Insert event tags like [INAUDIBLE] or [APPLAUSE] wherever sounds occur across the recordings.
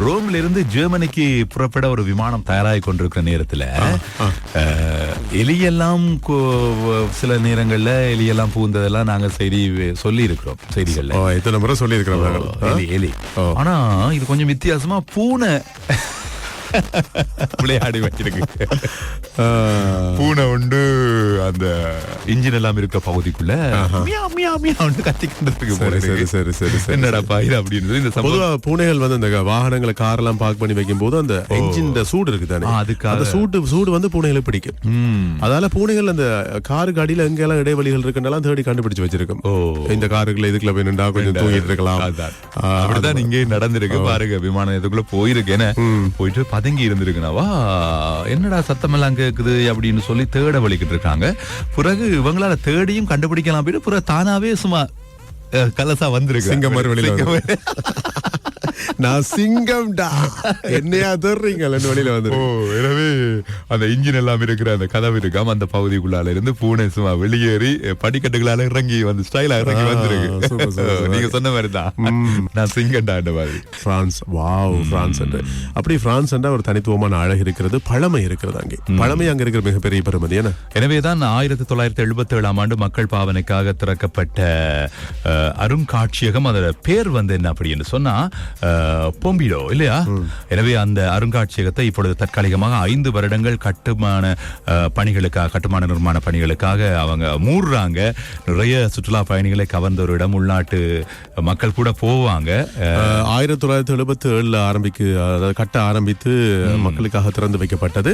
ரோம்ல இருந்து ஜெர்மனிக்கு புறப்பட ஒரு விமானம் தயாராகி கொண்டிருக்கிற நேரத்துல எலியெல்லாம் சில நேரங்கள்ல எலியெல்லாம் பூந்ததெல்லாம் நாங்க செய்தி சொல்லி இருக்கிறோம் செய்திகள்ல இத்தனை முறை சொல்லியிருக்கிறோம் நாங்கள். ஆ? எலி. ஆனா இது கொஞ்சம் வித்தியாசமா பூனை [LAUGHS] விளையாடி வச்சிருக்கு [LAUGHS] பூனை உண்டு அந்த இன்ஜின் எல்லாம் இருக்கிற பகுதிக்குள்ள மியா மியா மியான்னு கத்திக்கிட்டு இருக்கு சரி சரி இருக்கு. சரி சரி சரி என்னடா பயிர் அப்படின்னு இந்த சம்பவம். பொதுவா பூனைகள் வந்து அந்த வாகனங்களை கார் எல்லாம் பார்க் பண்ணி வைக்கும் போது அந்த என்ஜின் சூடு இருக்கு தானே. அந்த சூடு சூடு வந்து பூனைகளை பிடிக்கும். அதால பூனைகள் அந்த காருக்கு அடியில எங்கெல்லாம் இடைவெளிகள் இருக்குன்னெல்லாம் தேடி கண்டுபிடிச்சு வச்சிருக்கும். ஓ. இந்த காருக்குள்ள இதுக்குள்ள போய் நின்றா கொஞ்சம் தூங்கிட்டு இருக்கலாம். அப்படிதான் இங்கே நடந்திருக்கு. பாருங்க விமானம் இதுக்குள்ள போயிருக்கேன் போயிட்டு பதுங்கி இருந்திருக்குனாவா என்னடா சத்தமெல்லாம் கேக்குது அப்படின்னு சொல்லி தேட வலிக்கிட்டு இருக்காங்க. பிறகு இவங்களால தேடியும் கண்டுபிடிக்கலாம் அப்படின்னு பிறகு தானாவே சும்மா கலசா வந்திருக்கு. சிங்கம் மாதிரி வெளியில. [LAUGHS] நான் சிங்கம்டா. என்னையா தர்றீங்க வெளியில வந்து ஓ எனவே அந்த இன்ஜின் எல்லாம் இருக்கிற அந்த கதவு இருக்காம அந்த பகுதிக்குள்ளால இருந்து பூனை சும்மா வெளியேறி படிக்கட்டுகளால இறங்கி வந்து ஸ்டைலா இறங்கி வந்திருக்கு. நீங்க சொன்ன மாதிரி தான் நான் சிங்கண்டாண்ட மாதிரி. பிரான்ஸ் வாவ் பிரான்ஸ் என்று. அப்படி பிரான்ஸ் என்ற ஒரு தனித்துவமான அழகு இருக்கிறது பழமை இருக்கிறது அங்கே. பழமை அங்க இருக்கிற மிகப்பெரிய பெருமதி என்ன? எனவேதான் ஆயிரத்தி தொள்ளாயிரத்தி எழுபத்தி ஏழாம் ஆண்டு மக்கள் பாவனைக்காக திறக்கப்பட்ட அருங்காட்சியகம் அதோட பேர் வந்து என்ன அப்படின்னு சொன்னா பொம்பிடோ இல்லையா? எனவே அந்த அருங்காட்சியகத்தை இப்பொழுது தற்காலிகமாக ஐந்து வருடங்கள் கட்டுமான பணிகளுக்காக கட்டுமான நிர்மாண பணிகளுக்காக அவங்க மூடுறாங்க. நிறைய சுற்றுலா பயணிகளை கவர்ந்த ஒரு இடம். உள்நாட்டு மக்கள் கூட போவாங்க. ஆயிரத்தி தொள்ளாயிரத்தி எழுபத்தி ஏழுல ஆரம்பிக்கு அதாவது கட்ட ஆரம்பித்து மக்களுக்காக திறந்து வைக்கப்பட்டது.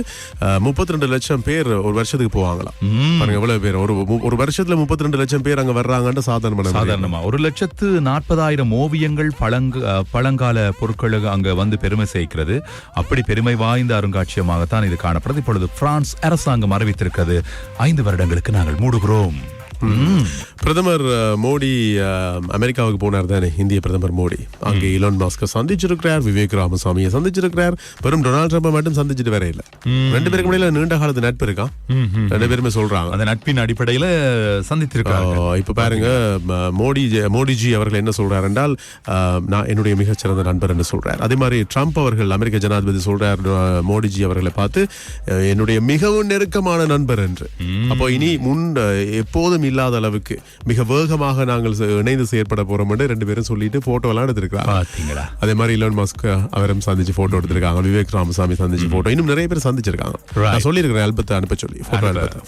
முப்பத்தி ரெண்டு லட்சம் பேர் ஒரு வருஷத்துக்கு போவாங்களாம். பாருங்க எவ்வளவு பேர். ஒரு ஒரு வருஷத்துல முப்பத்தி ரெண்டு லட்சம் பேர் அங்க வர்றாங்கன்னு சாதாரண சாதாரணமா. ஒரு லட்சத்து நாற்பதாயிரம் ஓவியங்கள் பழங்கு அஹ், பழங்கால பொருட்களுக்கு அங்க வந்து பெருமை சேர்க்கிறது. அப்படி பெருமை வாய்ந்த அருங்காட்சியகமாகத்தான் இது காணப்படுது. இப்பொழுது பிரான்ஸ் அரசாங்கம் அறிவித்திருக்கிறது. ஐந்து வருடங்களுக்கு நாங்கள் மூடுகிறோம். பிரதமர் மோடி அமெரிக்காவுக்கு போனார் தானே இந்திய பிரதமர் மோடி. அங்கே இலோன் மாஸ்க சந்திச்சிருக்கிறார் விவேக் ராமசாமியை சந்திச்சிருக்கிறார். வெறும் டொனால்ட் ட்ரம்ப் மட்டும் சந்திச்சிட்டு வேற இல்ல. ரெண்டு பேருக்கு இடையில நீண்ட காலத்து நட்பு இருக்கான் ரெண்டு பேருமே சொல்றாங்க. அந்த நட்பின் அடிப்படையில சந்தித்திருக்காங்க இப்ப பாருங்க மோடி மோடிஜி அவர்கள் என்ன சொல்றார் என்றால் நான் என்னுடைய மிகச்சிறந்த நண்பர் என்று சொல்றார். அதே மாதிரி ட்ரம்ப் அவர்கள் அமெரிக்க ஜனாதிபதி சொல்றார் மோடிஜி அவர்களை பார்த்து என்னுடைய மிகவும் நெருக்கமான நண்பர் என்று. அப்போ இனி முன் எப்போதும் இல்லாத அளவுக்கு மிக வேகமாக நாங்கள் இணைந்து செயற்பட போறோம் ரெண்டு பேரும் சொல்லிட்டு போட்டோ எல்லாம் எடுத்திருக்கிறாங்க. பாத்தீங்களா? அதே மாதிரி இலோன் மாஸ்க் அவரும் சந்திச்சு போட்டோ எடுத்திருக்காங்க. விவேக் ராமசாமி சந்திச்சு போட்டோ இன்னும் நிறைய பேர் சந்திச்சிருக்காங்க. நான் சொல்லியிருக்கிறேன் ஆல்பத்தை அனுப்ப சொல்லி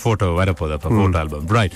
போட்டோ வரப்போகுது போட்டோ ஆல்பம் ரைட்